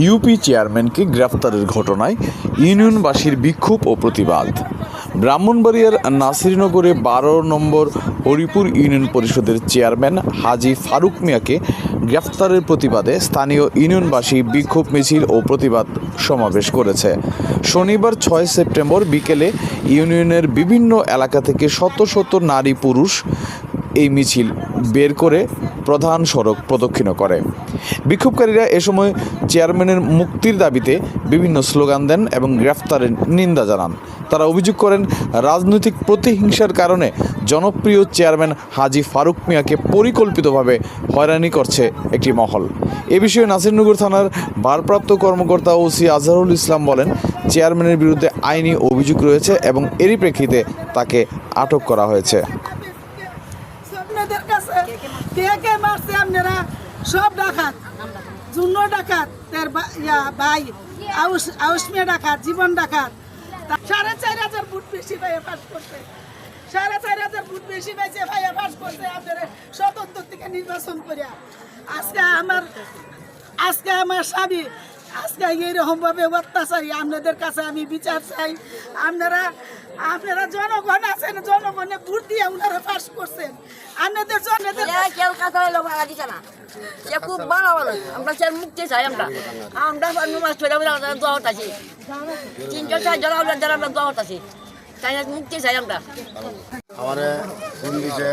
UP চেয়ারম্যানকে গ্রেফতারের ঘটনায় ইউনিয়নবাসীর বিক্ষোভ ও প্রতিবাদ। ব্রাহ্মণবাড়িয়ার নাসিরনগরে বারো নম্বর হরিপুর ইউনিয়ন পরিষদের চেয়ারম্যান হাজি ফারুক মিয়াকে গ্রেফতারের প্রতিবাদে স্থানীয় ইউনিয়নবাসী বিক্ষোভ মিছিল ও প্রতিবাদ সমাবেশ করেছে। শনিবার ছয় সেপ্টেম্বর বিকেলে ইউনিয়নের বিভিন্ন এলাকা থেকে শত শত নারী পুরুষ এই মিছিল বের করে প্রধান সড়ক প্রদক্ষিণ করে। বিক্ষোভকারীরা এ সময় চেয়ারম্যানের মুক্তির দাবিতে বিভিন্ন স্লোগান দেন এবং গ্রেফতারের নিন্দা জানান। তারা অভিযোগ করেন, রাজনৈতিক প্রতিহিংসার কারণে জনপ্রিয় চেয়ারম্যান হাজি ফারুক মিয়াকে পরিকল্পিতভাবে হয়রানি করছে একটি মহল। এ বিষয়ে নাসিরনগর থানার ভারপ্রাপ্ত কর্মকর্তা ওসি আজহারুল ইসলাম বলেন, চেয়ারম্যানের বিরুদ্ধে আইনি অভিযোগ রয়েছে এবং এরই প্রেক্ষিতে তাকে আটক করা হয়েছে। কে কে মারছে আপনারা? সব ডাকাত। জুন্ন ডাকাত, তার ইয়া, ভাই, আউস আউসমিয়া ডাকাত, জীবন ডাকাত। সাড়ে চার হাজার ফুট বেশি ভাইয়া পাস করছে। সাড়ে চার হাজার ফুট বেশি পাইছে ভাইয়া পাস করছে আপনারা স্বতন্ত্র থেকে নির্বাচন করিয়া। আজকে আমার আজকে আমার স্বামী, আজকে এইরকম ভাবে অত্যাচারী। আপনাদের কাছে আমি বিচার চাই। আপনারা আপনারা জনগণ আছেন, জনগণে ভোট দিয়ে ওনারা পাস কেউ কথা হলো ভাড়া দিছে না। সে খুব ভালো ভালো আমরা সে মুক্তি চাই আমরা। আমরা নমাজ পড়ে আমরা দোয়া হতাছি তিনজন চারজন আমরা যারা আমরা দোয়া হতাছি তাই মুক্তি চাই আমরা। আমারে ফোন দিছে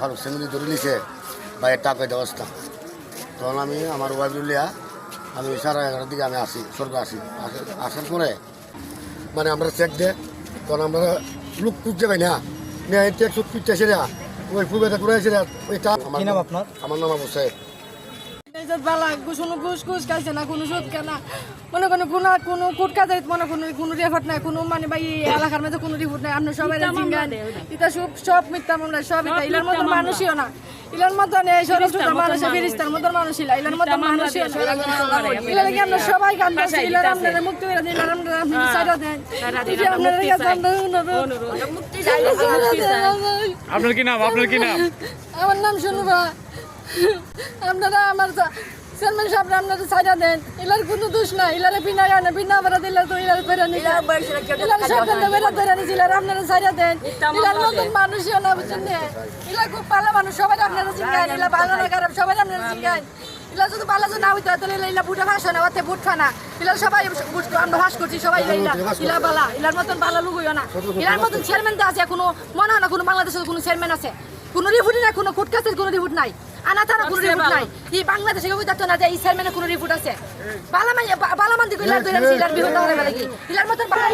ফারুক সেমিলি ধরে নিছে টাকা তখন আমি আমার ওয়াইফ লিয়া আমি সাড়ে এগারোটার দিকে আমি আসি স্বর্গ আসি। আসে- আসার পরে মানে আমরা চেক দে তখন আমরা লোক খুঁজতে পাই না। ট্যাক্স সুদ খুঁজতেছে রে ওই ফুবেটা করে আছে রে ওই আমার নাম আপনার? আমার নাম আবু সাহেব। বালা কোনো ঘুষ ঘুষ খাইছে না কোনো সুদ কেনা মনে কোনো কোনো কোনো কুট কাজে মনে কোনো কোনো রেফার্ট নাই কোনো মানে ভাই এই এলাকার মধ্যে কোনো রিপোর্ট নাই আপনি সবাই জিঙ্গান এটা সব সব মিথ্যা মামলা সব এটা ইলার মতো মানুষইও না। ইলার সরস্বতী মানুষ ফিরিস্তার মানুষ ইলা ইলার মানুষ। আমরা সবাই গান করছি ইলার আপনারা মুক্তি করে দিন ইলার আপনারা আপনি সাইডা দেন। এটা আপনাদের কাছে আমরা অনুরোধ মুক্তি চাই আপনার কি নাম? আপনার কি নাম? আমার নাম শুনুবা। আপনারা আমার চেয়ারম্যান সাহেব আপনারা সাজা দেন। ইলার কোনো দোষ নাই ইলারে বিনা গানে বিনা বেড়া দিলে তো ইলার বেড়া নিছে ইলার ইলার দেওয়া বেড়া বেড়া নিছে ইলার আপনারা সাজা দেন। ইলার মতন মানুষই না বুঝছেন না? ইলা খুব ভালো মানুষ সবাই আপনারা চিনগান ইলা ভালো না খারাপ সবাই আপনারা চিনগান ইলা যদি ভালো যদি না হইতো তাহলে ইলা বুটা ভাষা না ওতে বুট খানা ইলা সবাই বুট আমরা ভাস করছি সবাই ইলা ইলা বালা ইলার মতন ভালো লোক হইও না। ইলার মতন চেয়ারম্যান তো আছে কোনো মনে হয় না কোনো বাংলাদেশের কোনো চেয়ারম্যান আছে। কোনো রিপোর্ট নাই কোনো কুটকাসের কোনো রিপোর্ট নাই। আনা তারা কোনো রিপোর্ট নাই এই বাংলাদেশে কেউ দেখতো না যে এই চেয়ারম্যানের কোনো রিপোর্ট আছে বালামান বালামান দিকে ইলার ধরে ইলার কি ইলার মতন বালা-